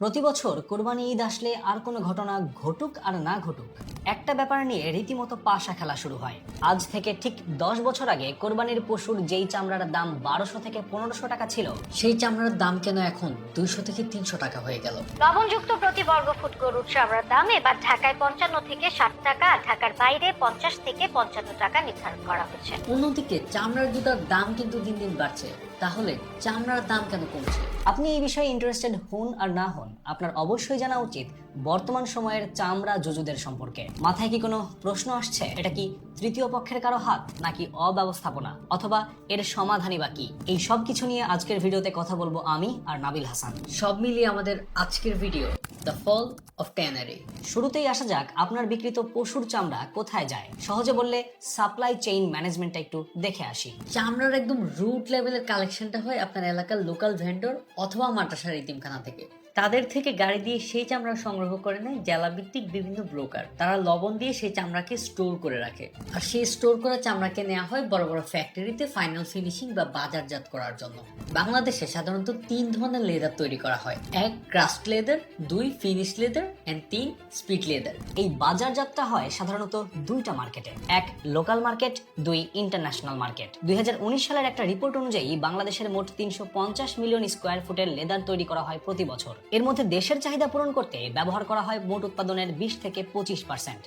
প্রতি বছর কোরবানি ঈদ আসলে আর কোনো ঘটনা ঘটুক আর না ঘটুক একটা ব্যাপার নিয়ে রীতিমতো পাশা খেলা শুরু হয়। আজ থেকে ঠিক দশ বছর আগে কোরবানির পশুর যেই চামড়ার দাম বারোশো থেকে পনেরোশো টাকা ছিল সেই চামড়ার দাম কেন এখন দুইশো থেকে তিনশো টাকা হয়ে গেল? লবণযুক্ত প্রতি বর্গ ফুট গরুর চামড়ার দাম এবার ঢাকায় পঞ্চান্ন থেকে ষাট টাকা ঢাকার বাইরে পঞ্চাশ থেকে পঞ্চান্ন টাকা নির্ধারণ করা হয়েছে। অন্যদিকে চামড়ার জুতার দাম কিন্তু দিন দিন বাড়ছে। তাহলে চামড়ার দাম কেন কমছে? আপনি এই বিষয়ে ইন্টারেস্টেড হন আর না হন, আপনার অবশ্যই জানা উচিত বর্তমান সময়ের চামড়া জুজুদের সম্পর্কে। মাথায় কি কোনো প্রশ্ন আসছে? এটা কি তৃতীয় পক্ষের কারও হাত নাকি অব্যবস্থাপনা অথবা এর সমাধানই বা কি? এই সব কিছু নিয়ে আজকের ভিডিওতে কথা বলব আমি আর নাবিল হাসান। সব মিলিয়ে আমাদের আজকের video the fall of tannery শুরুতেই আসা যাক আপনার বিক্রিত পশুর চামড়া কোথায় যায়? সহজে বললে সাপ্লাই চেইন ম্যানেজমেন্টটা একটু দেখে আসি। চামড়ার একদম রুট লেভেলের কালেকশনটা হয় আপনার এলাকার লোকাল ভেন্ডর অথবা মাদ্রাসার ইতিমখানা থেকে। তাদের থেকে গাড়ি দিয়ে সেই চামড়া সংগ্রহ করে নেয় জেলাভিত্তিক বিভিন্ন ব্রোকার। তারা লবণ দিয়ে সেই চামড়াকে স্টোর করে রাখে। আর সেই স্টোর করা চামড়াকে নেওয়া হয় বড় বড় ফ্যাক্টরিতে ফাইনাল ফিনিশিং বা বাজারজাত করার জন্য। বাংলাদেশে সাধারণত তিন ধরনের লেদার তৈরি করা হয়। এক ক্রাস্ট লেদার, দুই, ফিনিশ লেদার অ্যান্ড তিন, স্পিড লেদার। এই বাজারজাতটা হয় সাধারণত দুইটা মার্কেটে। এক, লোকাল মার্কেট, দুই, ইন্টারন্যাশনাল মার্কেট। দুই হাজার উনিশ সালের একটা রিপোর্ট অনুযায়ী বাংলাদেশের মোট তিনশো পঞ্চাশ মিলিয়ন স্কোয়ার ফুটের লেদার তৈরি করা হয় প্রতি বছর। এর মধ্যে দেশের চাহিদা পূরণ করতে ব্যবহার করা হয় মোট উৎপাদনের বিশ থেকে পঁচিশ পার্সেন্ট।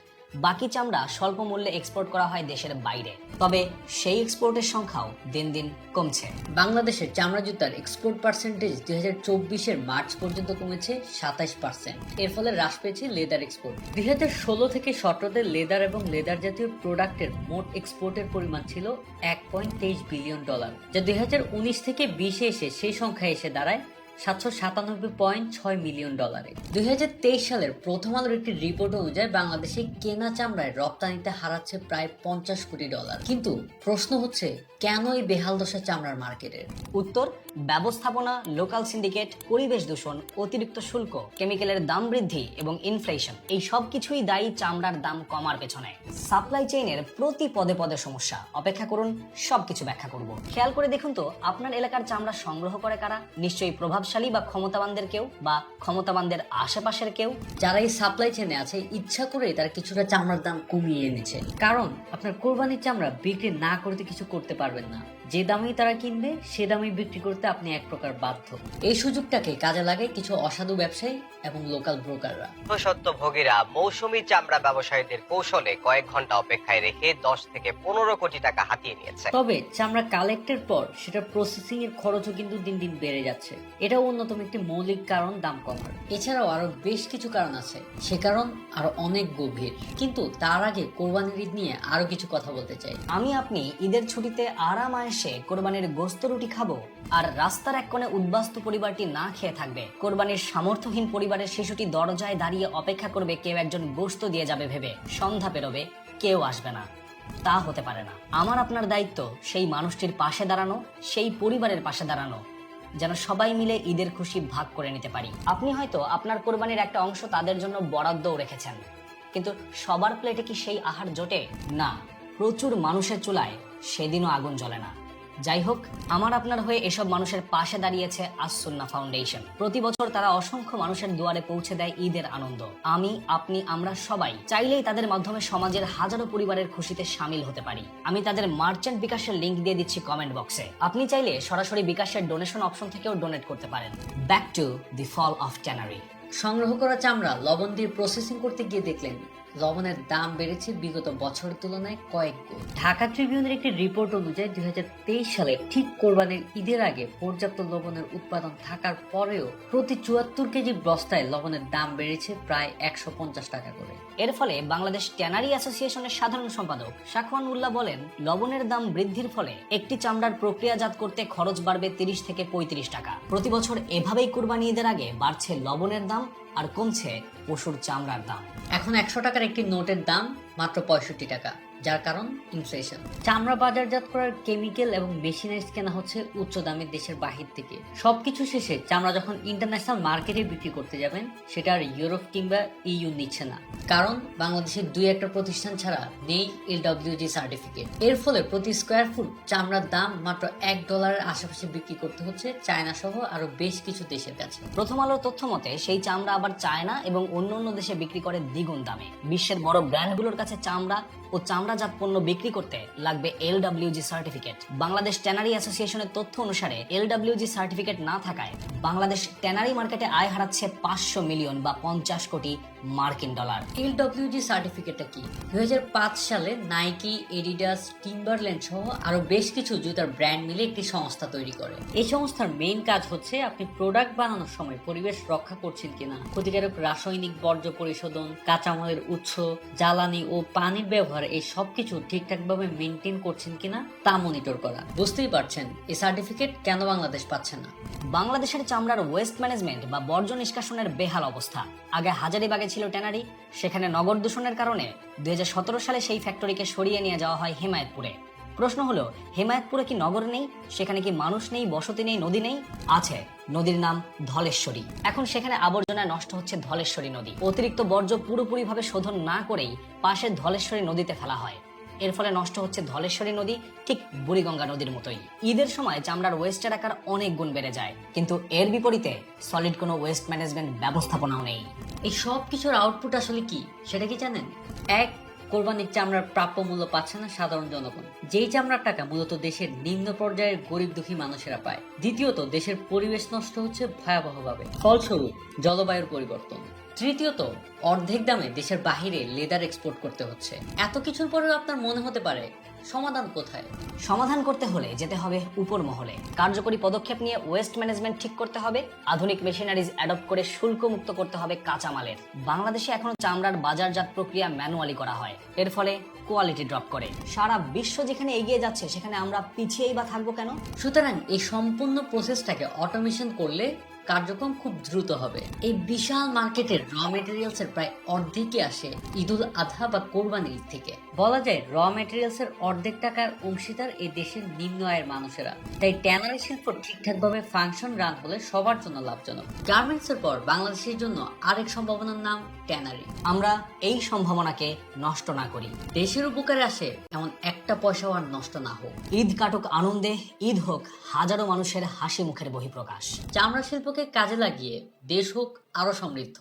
বাকি চামড়া স্বল্প মূল্যে এক্সপোর্ট করা হয় দেশের বাইরে। তবে সেই এক্সপোর্টের সংখ্যাও দিন দিন কমছে। বাংলাদেশের চামড়া জুতার এক্সপোর্ট পার্সেন্টেজ দুই হাজার চব্বিশের মার্চ পর্যন্ত কমেছে সাতাইশ পার্সেন্ট। এর ফলে হ্রাস পেয়েছে লেদার এক্সপোর্ট দুই হাজার ষোলো থেকে সতেরোতে লেদার এবং লেদার জাতীয় প্রোডাক্টের মোট এক্সপোর্টের পরিমাণ ছিল এক পয়েন্ট তেইশ বিলিয়ন ডলার যা দুই হাজার উনিশ থেকে বিশে এসে সেই সংখ্যা এসে দাঁড়ায় সাতশো সাতানব্বই পয়েন্ট ছয় মিলিয়ন ডলারে। দুই হাজার তেইশ সালের প্রথম আলোর একটি রিপোর্ট অনুযায়ী বাংলাদেশে কেনা চামড়ায় রপ্তানিতে হারাচ্ছে প্রায় পঞ্চাশ কোটি ডলার। কিন্তু প্রশ্ন হচ্ছে, কেন এই বেহাল দশা চামড়ার মার্কেটের উত্তর, ব্যবস্থাপনা, লোকাল সিন্ডিকেট, পরিবেশ দূষণ, অতিরিক্ত শুল্ক, কেমিক্যালের দাম বৃদ্ধি এবং ইনফ্লেশন, এই সব কিছুই দায়ী চামড়ার দাম কমার পেছনে। সাপ্লাই চেইনের প্রতি পদে পদে সমস্যা। অপেক্ষা করুন, সবকিছু ব্যাখ্যা করব। খেয়াল করে দেখুন তো, আপনার এলাকার চামড়া সংগ্রহ করে কারা? নিশ্চয়ই প্রভাবশালী বা ক্ষমতাবানদের কেউ বা ক্ষমতাবানদের আশেপাশের কেউ, যারা এই সাপ্লাই চেনে আছে, ইচ্ছা করে তারা কিছুটা চামড়ার দাম কমিয়ে এনেছে। কারণ আপনার কোরবানির চামড়া বিক্রি না করতে কিছু করতে পারবেন না। যে দামেই তারা কিনবে সে দামেই বিক্রি করতে আপনি এক প্রকার বাধ্য। এই সুযোগটাকে কাজে লাগে কিছু অসাধু ব্যবসায়ী এবং লোকাল ব্রোকাররা। সত্য ভোগীরা মৌসুমী চামড়া ব্যবসায়ীদের কৌশলে কয়েক ঘণ্টা অপেক্ষায় রেখে দশ থেকে পনেরো কোটি টাকা হাতিয়ে নিয়েছে। তবে চামড়া কালেক্টের পর সেটা প্রসেসিং এর খরচও কিন্তু দিন দিন বেড়ে যাচ্ছে। এটাও অন্যতম একটি মৌলিক কারণ দাম কমার। এছাড়াও আরও বেশ কিছু কারণ আছে। সে কারণ আরও অনেক গভীর। কিন্তু তার আগে কোরবানির ঈদ নিয়ে আরও কিছু কথা বলতে চাই। আমি আপনি ঈদের ছুটিতে আরাম আয়েসে কোরবানির গোস্ত রুটি খাব আর রাস্তার এক কোণে উদ্বাস্তু পরিবারটি না খেয়ে থাকবে। কোরবানির সামর্থ্যহীন পরিবারের শিশুটি দরজায় দাঁড়িয়ে অপেক্ষা করবে, কেউ একজন গোস্ত দিয়ে যাবে ভেবে। সন্ধ্যা পেরোবে, কেউ আসবে না। তা হতে পারে না। আমার আপনার দায়িত্ব সেই মানুষটির পাশে দাঁড়ানো, সেই পরিবারের পাশে দাঁড়ানো, যেন সবাই মিলে ঈদের খুশি ভাগ করে নিতে পারি। আপনি হয়তো আপনার কোরবানির একটা অংশ তাদের জন্য বরাদ্দও রেখেছেন। কিন্তু সবার প্লেটে কি সেই আহার জোটে? না। প্রচুর মানুষের চুলায় সেদিনও আগুন জ্বলে না। যাই হোক, আমার আপনার হয়ে এসব মানুষের পাশে দাঁড়িয়েছে আসুন্না ফাউন্ডেশন। প্রতি বছর তারা অসংখ্য মানুষের দুয়ারে পৌঁছে দেয় ঈদের আনন্দ। আমি, আপনি, আমরা সবাই চাইলেই তাদের মাধ্যমে সমাজের হাজারো পরিবারের খুশিতে সামিল হতে পারি। আমি তাদের মার্চেন্ট বিকাশের লিংক দিয়ে দিচ্ছি কমেন্ট বক্সে। আপনি চাইলে সরাসরি বিকাশের ডোনেশন অপশন থেকেও ডোনেট করতে পারেন। Back to the fall of tannery. সংগ্রহ করা চামড়া লবণ দিয়ে প্রসেসিং করতে গিয়ে দেখলেন লবণের দাম বেড়েছে বিগত বছরের তুলনায় কয়েক গুণ। ঢাকা ট্রিবিউনের একটি রিপোর্ট অনুযায়ী দুই হাজার তেইশ সালে ঠিক কোরবানির ঈদের আগে পর্যাপ্ত লবণের উৎপাদন থাকার পরেও প্রতি চুয়াত্তর কেজি বস্তায় লবণের দাম বেড়েছে প্রায় একশো পঞ্চাশ টাকা করে। এর ফলে বাংলাদেশ ট্যানারি অ্যাসোসিয়েশনের সাধারণ সম্পাদক শাখওয়ান উল্লাহ বলেন, লবণের দাম বৃদ্ধির ফলে একটি চামড়ার প্রক্রিয়াজাত করতে খরচ বাড়বে তিরিশ থেকে পঁয়ত্রিশ টাকা। প্রতি বছর এভাবেই কুরবানি ঈদের আগে বাড়ছে লবণের দাম আর কমছে পশুর চামড়ার দাম। এখন একশো টাকার একটি নোটের দাম মাত্র পঁয়ষট্টি টাকা। যার কারণ ইনফ্লেশন চামড়া বাজারজাত করার কেমিক্যাল এবং মেশিনারিজ কেনা হচ্ছে উচ্চ দামের দেশের বাহির থেকে। সবকিছু শেষে চামড়া যখন ইন্টারন্যাশনাল মার্কেটে বিক্রি করতে যাবেন, সেটা আর ইউরোপ কিংবা ইইউ নিচ্ছে না। কারণ বাংলাদেশের দুই একটা প্রতিষ্ঠান ছাড়া নেই এলডব্লিউজি সার্টিফিকেট এর ফলে প্রতি স্কোয়ার ফুট চামড়ার দাম মাত্র এক ডলারের আশেপাশে বিক্রি করতে হচ্ছে চায়না সহ আরও বেশ কিছু দেশের কাছে। প্রথম আলোর তথ্য মতে, সেই চামড়া আবার চায়না এবং অন্য অন্য দেশে বিক্রি করে দ্বিগুণ দামে। বিশ্বের বড় ব্র্যান্ডগুলোর কাছে চামড়া ও চামড়াজাত পণ্য বিক্রি করতে লাগবে এলডব্লিউজি সার্টিফিকেট। বাংলাদেশ ট্যানারি অ্যাসোসিয়েশনের তথ্য অনুসারে এলডব্লিউজি সার্টিফিকেট না থাকায় বাংলাদেশ ট্যানারি মার্কেটে আয় হারাচ্ছে পাঁচশো মিলিয়ন বা পঞ্চাশ কোটি মার্কিন ডলার। এলডব্লিউজি সার্টিফিকেটটা কি? দুই সালে নাইকি, এডিডাস, টিম্বারল্যান্ড সহ আরও বেশ কিছু জুতার ব্র্যান্ড মিলে একটি সংস্থা তৈরি করে। এই সংস্থার মেইন কাজ হচ্ছে আপনি প্রোডাক্ট বানানোর সময় পরিবেশ রক্ষা করছেন কিনা? ক্ষতিকারক রাসায়নিক বর্জ্য পরিশোধন, কাঁচামালের উৎস, জ্বালানি ও পানির ব্যবহার এই সবকিছু ঠিকঠাকভাবে মেনটেন করছেন কিনা তা মনিটর করা। বুঝতেই পারছেন, এই সার্টিফিকেট কেন বাংলাদেশ পাচ্ছে না? বাংলাদেশের চামড়ার ওয়েস্ট ম্যানেজমেন্ট বা বর্জ্য নিষ্কাশনের বেহাল অবস্থা। আগে হাজারিবাগে ছিল ট্যানারি, সেখানে নগর দূষণের কারণে দুই হাজার সতেরো সালে সেই ফ্যাক্টরিকে সরিয়ে নিয়ে যাওয়া হয় হিমায়তপুরে। প্রশ্ন হলো, হিমায়তপুরে কি নগর নেই? সেখানে কি মানুষ নেই, বসতি নেই, নদী নেই? আছে। নদীর নাম ধলেশ্বরী। এখন সেখানে আবর্জনায় নষ্ট হচ্ছে ধলেশ্বরী নদী। অতিরিক্ত বর্জ্য পুরোপুরিভাবে শোধন না করেই পাশের ধলেশ্বরী নদীতে ফেলা হয়। এর ফলে নষ্ট হচ্ছে ধলেশ্বরী নদী, ঠিক বুড়িগঙ্গা নদীর মতোই। ঈদের সময় চামড়ার ওয়েস্টের আকার অনেক গুণ বেড়ে যায়। কিন্তু এর বিপরীতে সলিড কোনো ওয়েস্ট ম্যানেজমেন্ট ব্যবস্থাপনাও নেই। এই সব কিছুর আউটপুট আসলে কি? সেটা কি জানেন? এক কোরবানির চামড়ার প্রাপ্য মূল্য পাচ্ছে না সাধারণ জনগণ। যেই চামড়ার টাকা মূলত দেশের নিম্ন পর্যায়ের গরিব দুঃখী মানুষেরা পায়, দ্বিতীয়ত দেশের পরিবেশ নষ্ট হচ্ছে ভয়াবহভাবে। ফলস্বরূপ জলবায়ুর পরিবর্তন। তৃতীয়ত অর্ধেক দামে দেশের বাহিরে লেদার এক্সপোর্ট করতে হচ্ছে। এত কিছুর পরেও আপনার মনে হতে পারে সমাধান কোথায়? সমাধান করতে হলে যেতে হবে উপর মহলে। কার্যকরী পদক্ষেপ নিয়ে ওয়েস্ট ম্যানেজমেন্ট ঠিক করতে হবে আধুনিক মেশিনারিজ অ্যাডপ্ট করে শুল্ক মুক্ত করতে হবে কাঁচামালের। বাংলাদেশে এখনও চামড়ার বাজারজাত প্রক্রিয়া ম্যানুয়ালি করা হয় এর ফলে কোয়ালিটি ড্রপ করে। সারা বিশ্ব যেখানে এগিয়ে যাচ্ছে সেখানে আমরা পিছিয়েই বা থাকব কেন? সুতরাং এই সম্পূর্ণ প্রসেসটাকে অটোমেশন করলে কার্যক্রম খুব দ্রুত হবে। এই বিশাল মার্কেটের র মেটেরিয়ালস এর প্রায় অর্ধেকই আসে ঈদুল আধা বা কোরবানির ঈদ থেকে। বলা যায় র মেটেরিয়ালস এর অর্ধেক টাকার অংশীদার এই দেশের নিম্ন আয়ের মানুষেরা। তাই ট্যানারি শিল্প ঠিকঠাক ভাবে ফাংশন রান হলে সবার জন্য লাভজনক। গার্মেন্টস এর পর বাংলাদেশের জন্য আরেক সম্ভাবনার নাম ট্যানারি। আমরা এই সম্ভাবনাকে নষ্ট না করি। দেশের উপকারে আসে এমন একটা পয়সাও আর নষ্ট না হোক। ঈদ কাটুক আনন্দে, ঈদ হোক হাজারো মানুষের হাসি মুখের বহিঃপ্রকাশ। চামড়া শিল্পকে কাজে লাগিয়ে দেশ হোক আরও সমৃদ্ধ।